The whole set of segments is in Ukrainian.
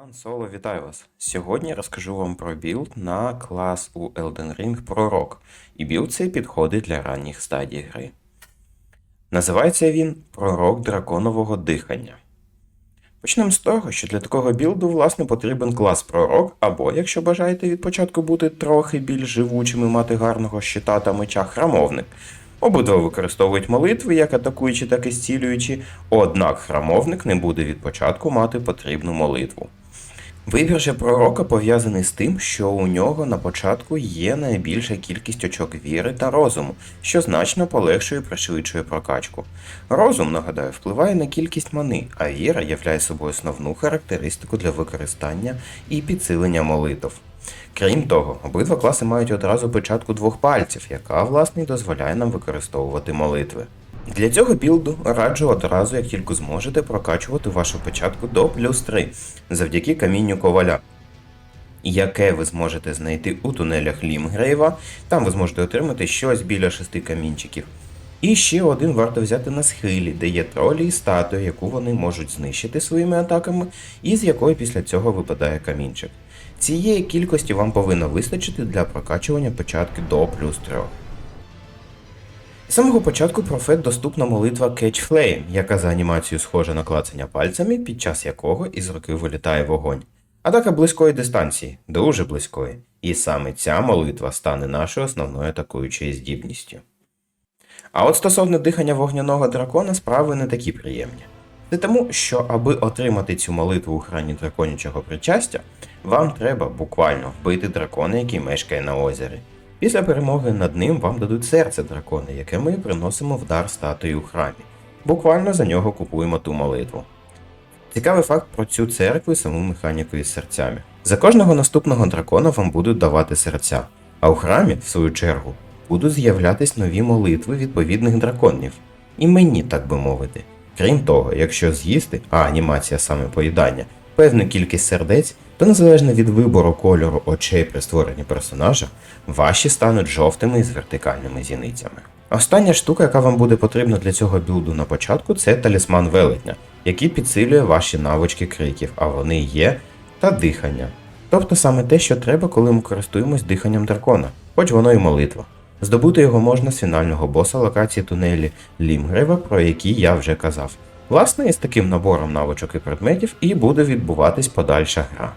Пан Соло, вітаю вас! Сьогодні розкажу вам про білд на клас у Elden Ring Пророк, і білд цей підходить для ранніх стадій гри. Називається він Пророк драконового дихання. Почнемо з того, що для такого білду, власне, потрібен клас Пророк, або, якщо бажаєте від початку бути трохи більш живучим і мати гарного щита та меча храмовник. Обидва використовують молитви, як атакуючі, так і зцілюючі, однак храмовник не буде від початку мати потрібну молитву. Вибір же пророка пов'язаний з тим, що у нього на початку є найбільша кількість очок віри та розуму, що значно полегшує і пришвидшує прокачку. Розум, нагадаю, впливає на кількість мани, а віра являє собою основну характеристику для використання і підсилення молитв. Крім того, обидва класи мають одразу печатку двох пальців, яка, власне, дозволяє нам використовувати молитви. Для цього білду раджу одразу, як тільки зможете, прокачувати вашу печатку до плюс 3 завдяки камінню коваля, яке ви зможете знайти у тунелях Лімгрейва. Там ви зможете отримати щось біля шести камінчиків. І ще один варто взяти на схилі, де є тролі і статуя, яку вони можуть знищити своїми атаками, і з якої після цього випадає камінчик. Цієї кількості вам повинно вистачити для прокачування печатки до плюс 3. З самого початку профет доступна молитва Catch Flame, яка за анімацією схожа на клацання пальцями, під час якого із руки вилітає вогонь. Атака близької дистанції, дуже близької. І саме ця молитва стане нашою основною атакуючою здібністю. А от стосовно дихання вогняного дракона справи не такі приємні. Це тому, що аби отримати цю молитву у храні драконячого причастя, вам треба буквально вбити дракона, який мешкає на озері. Після перемоги над ним вам дадуть серце дракона, яке ми приносимо в дар статуї у храмі. Буквально за нього купуємо ту молитву. Цікавий факт про цю церкву і саму механіку із серцями. За кожного наступного дракона вам будуть давати серця, а у храмі, в свою чергу, будуть з'являтись нові молитви відповідних драконів. І мені, так би мовити. Крім того, якщо з'їсти, а анімація саме поїдання, певну кількість сердець, то незалежно від вибору кольору очей при створенні персонажа, ваші стануть жовтими з вертикальними зіницями. Остання штука, яка вам буде потрібна для цього білду на початку, це талісман велетня, який підсилює ваші навички криків, а вони є та дихання. Тобто саме те, що треба, коли ми користуємось диханням дракона, хоч воно і молитва. Здобути його можна з фінального боса локації тунелі Лімгрева, про які я вже казав. Власне, із таким набором навичок і предметів і буде відбуватись подальша гра.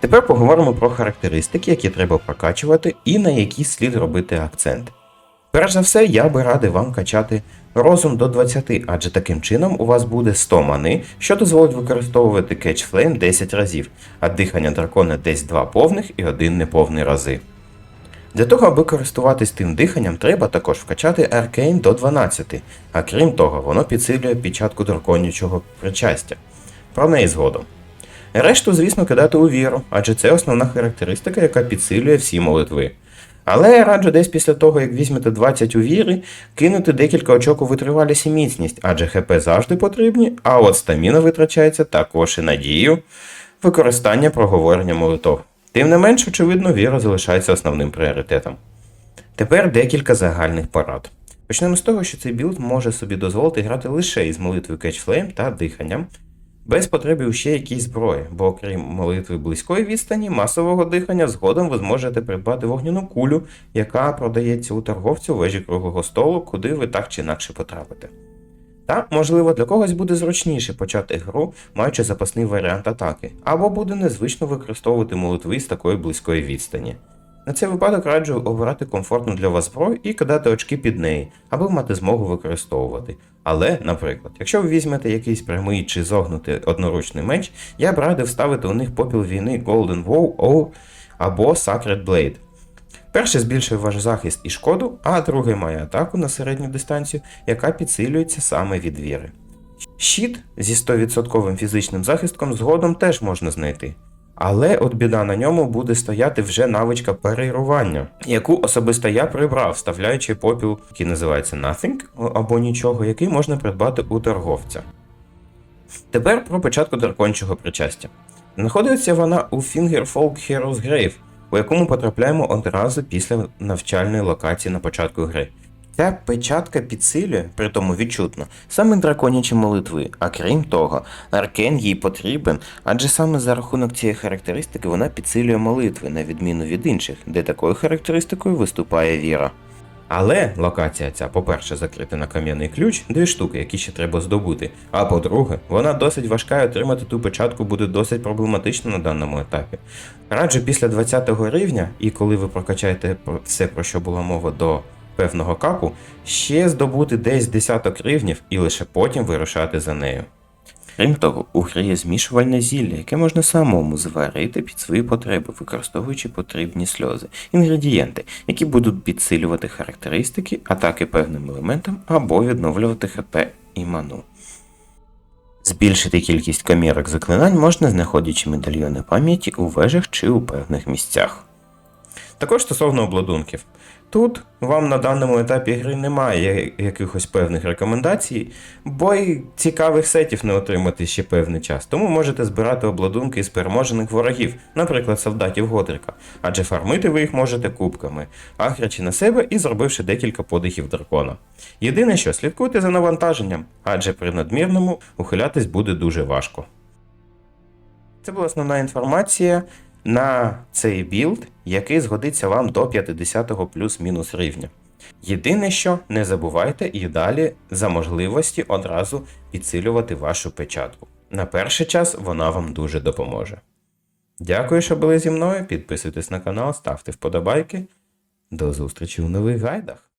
Тепер поговоримо про характеристики, які треба прокачувати і на які слід робити акцент. Перш за все, я би радив вам качати розум до 20, адже таким чином у вас буде 100 мани, що дозволить використовувати Catch Flame 10 разів, а дихання дракона десь 2 повних і 1 неповний рази. Для того, аби користуватись тим диханням, треба також вкачати Arcane до 12, а крім того, воно підсилює печатку драконячого причастя. Про неї згодом. Решту, звісно, кидати у віру, адже це основна характеристика, яка підсилює всі молитви. Але я раджу десь після того, як візьмете 20 у віри, кинути декілька очок у витривалість і міцність, адже ХП завжди потрібні, а от стаміна витрачається також і надію використання проговорення молитов. Тим не менш, очевидно, віра залишається основним пріоритетом. Тепер декілька загальних порад. Почнемо з того, що цей білд може собі дозволити грати лише із молитвою Catch Flame та диханням, без потреби у ще якійсь зброї, бо окрім молитви близької відстані, масового дихання, згодом ви зможете придбати вогняну кулю, яка продається у торговцю вежі круглого столу, куди ви так чи інакше потрапите. Та, можливо, для когось буде зручніше почати гру, маючи запасний варіант атаки, або буде незвично використовувати молитви з такої близької відстані. На цей випадок раджу обирати комфортну для вас зброю і кидати очки під неї, аби мати змогу використовувати. Але, наприклад, якщо ви візьмете якийсь прямий чи зогнутий одноручний меч, я б радив ставити у них попіл війни Golden Wow або Sacred Blade. Перший збільшує ваш захист і шкоду, а другий має атаку на середню дистанцію, яка підсилюється саме від віри. Щит зі 100% фізичним захистком згодом теж можна знайти. Але от біда на ньому буде стояти вже навичка перейрування, яку особисто я прибрав, вставляючи попіл, який називається Nothing або нічого, який можна придбати у торговця. Тепер про початку дракончого причастя. Знаходиться вона у Fingerfolk Heroes Grave, у якому потрапляємо одразу після навчальної локації на початку гри. Ця печатка підсилює, при тому відчутно, саме драконячі молитви, а крім того, аркен їй потрібен, адже саме за рахунок цієї характеристики вона підсилює молитви, на відміну від інших, де такою характеристикою виступає віра. Але локація ця, по-перше, закрита на кам'яний ключ, дві штуки, які ще треба здобути. А по-друге, вона досить важка і отримати ту печатку буде досить проблематично на даному етапі. Раджу після 20 рівня, і коли ви прокачаєте все, про що була мова до певного капу, ще здобути десь десяток рівнів і лише потім вирушати за нею. Крім того, у грі є змішувальне зілля, яке можна самому зварити під свої потреби, використовуючи потрібні сльози, інгредієнти, які будуть підсилювати характеристики, атаки певним елементам або відновлювати ХП і ману. Збільшити кількість камірок заклинань можна, знаходячи медальйони пам'яті у вежах чи у певних місцях. Також стосовно обладунків. Тут вам на даному етапі гри немає якихось певних рекомендацій, бо й цікавих сетів не отримати ще певний час. Тому можете збирати обладунки із переможених ворогів, наприклад, солдатів Годрика, адже фармити ви їх можете кубками, агрячи на себе і зробивши декілька подихів дракона. Єдине, що слідкуйте за навантаженням, адже при надмірному ухилятись буде дуже важко. Це була основна інформація на цей білд, який згодиться вам до 50-го плюс-мінус рівня. Єдине, що не забувайте і далі за можливості одразу підсилювати вашу печатку. На перший час вона вам дуже допоможе. Дякую, що були зі мною. Підписуйтесь на канал, ставте вподобайки. До зустрічі у нових гайдах.